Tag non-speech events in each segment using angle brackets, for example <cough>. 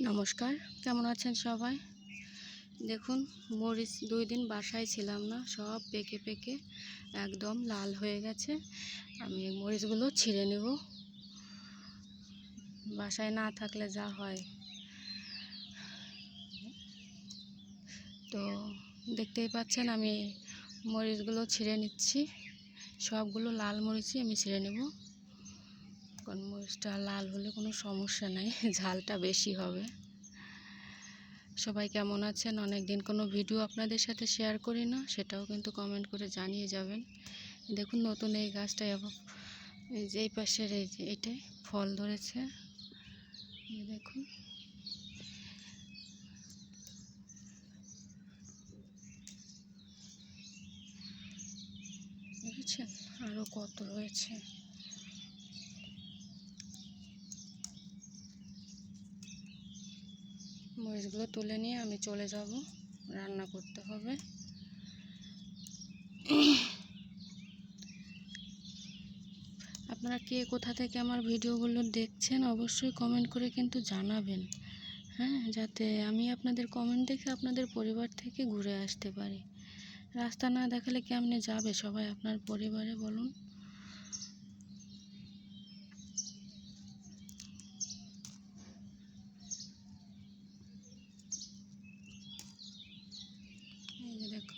নমস্কার, কেমন আছেন সবাই? দেখুন, মরিচ দুই দিন বাসায় ছিলাম না, সব পেকে পেকে একদম লাল হয়ে গেছে। আমি মরিচগুলো ছিঁড়ে নেব। বাসায় না থাকলে যা হয়। তো দেখতেই পাচ্ছেন, আমি মরিচগুলো ছিঁড়ে নিচ্ছি। সবগুলো লাল মরিচই আমি ছিঁড়ে নেব। কারণ মরিচটা লাল হলে কোনো সমস্যা নাই, <laughs> ঝালটা বেশি হবে। সবাই কেমন আছেন? অনেক দিন কোনো ভিডিও আপনাদের সাথে শেয়ার করি না, সেটাও কিন্তু কমেন্ট করে জানিয়ে যাবেন। দেখুন নতুন এই গাছটায় এই যে এই পাশের এই যে এটাই ফল ধরেছে। দেখুন। বুঝছেন আরও কত রয়েছে। মরিচগুলো তুলে নিয়ে আমি চলে যাব। রান্না করতে হবে। আপনারা কে কোথা থেকে আমার ভিডিওগুলো দেখছেন অবশ্যই কমেন্ট করে কিন্তু জানাবেন। হ্যাঁ যাতে আমি আপনাদের কমেন্ট দেখে আপনাদের পরিবার থেকে ঘুরে আসতে পারি। রাস্তা না দেখালে কেমনে যাবে সবাই আপনার পরিবারে বলুন এই যে দেখুন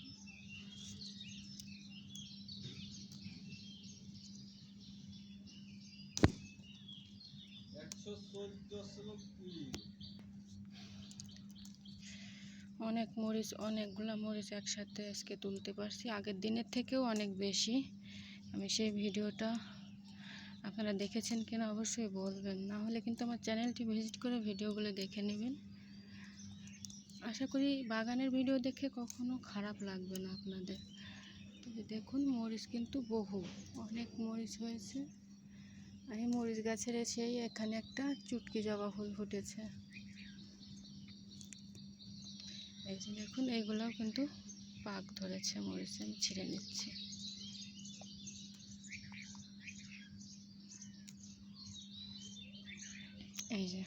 অনেক মরিচ, অনেকগুলো মরিচ একসাথে আজকে তুলতে পারছি। আগের দিনের থেকেও অনেক বেশি। আমি সেই ভিডিওটা আপনারা দেখেছেন কিনা অবশ্যই বলবেন। না হলে কিন্তু আমার চ্যানেলটি ভিজিট করে ভিডিওগুলো দেখে নেবেন। আশা করি বাগানের ভিডিও দেখে কখনো খারাপ লাগবে না আপনাদের। দেখুন, মরিচ কিন্তু বহু। অনেক মরিচ হয়েছে। এই মরিচ গাছের সেই এখানে একটা চুটকি জবা ফুল ফুটেছে। এই যে দেখুন, এইগুলোও কিন্তু পাক ধরেছে, মরিচ আমি ছিঁড়ে নিচ্ছি। এই যে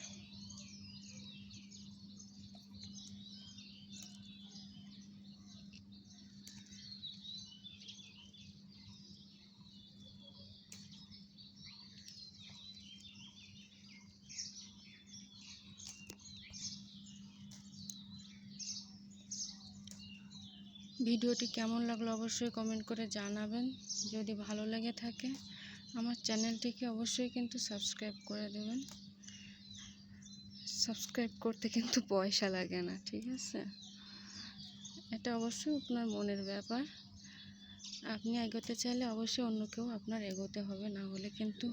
ভিডিওটি কেমন লাগল অবশ্যই কমেন্ট করে জানাবেন। যদি ভালো লেগে থাকে, আমার চ্যানেলটিকে অবশ্যই কিন্তু সাবস্ক্রাইব করে দেবেন। সাবস্ক্রাইব করতে কিন্তু পয়সা লাগে না, ঠিক আছে? এটা অবশ্যই আপনার মনের ব্যাপার। আপনি এগোতে চাইলে অবশ্যই অন্য কেউ আপনার এগোতে হবে, না হলে কিন্তু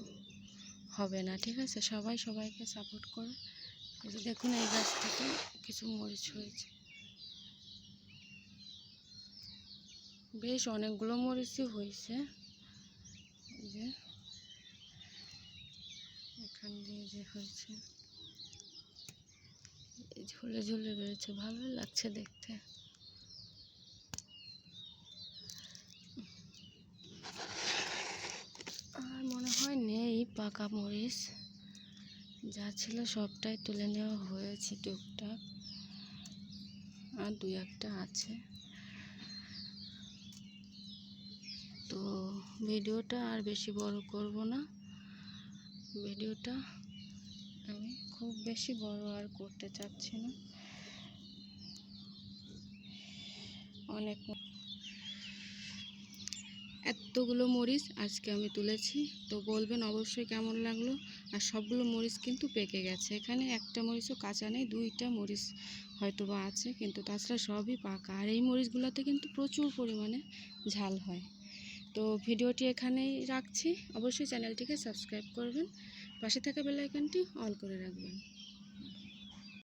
হবে না, ঠিক আছে? সবাই সবাইকে সাপোর্ট করে দেখুন, এই গাছ থেকে কিছু মরিচ হয়েছে। বেশ অনেকগুলো মরিচই হয়েছে। যে, এখান দিয়ে যে হয়েছে। ঝুলে ঝুলে রয়েছে ভালোই লাগছে দেখতে। আর মনে হয় নেই পাকা মরিচ। যা ছিল সবটাই তুলে নেওয়া হয়েছে টুকটাক। আর দু একটা আছে। তো ভিডিওটা আর বেশি বড় করব না। ভিডিওটা আমি খুব বেশি বড় আর করতে চাচ্ছি না। অনেক এতগুলো মরিচ আজকে আমি তুলেছি। তো বলবেন অবশ্যই কেমন লাগল? আর সবগুলো মরিচ কিন্তু পেকে গেছে। এখানে একটা মরিচও কাঁচা নেই, দুইটা মরিচ হয়তো বা আছে, কিন্তু তাছাড়া সবই পাকা। আর এই মরিচগুলোতে কিন্তু প্রচুর পরিমাণে ঝাল হয়। তো ভিডিওটি এখানেই রাখছি। অবশ্যই চ্যানেলটিকে সাবস্ক্রাইব করবেন। পাশে থাকা বেলাইকনটি অল করে রাখবেন।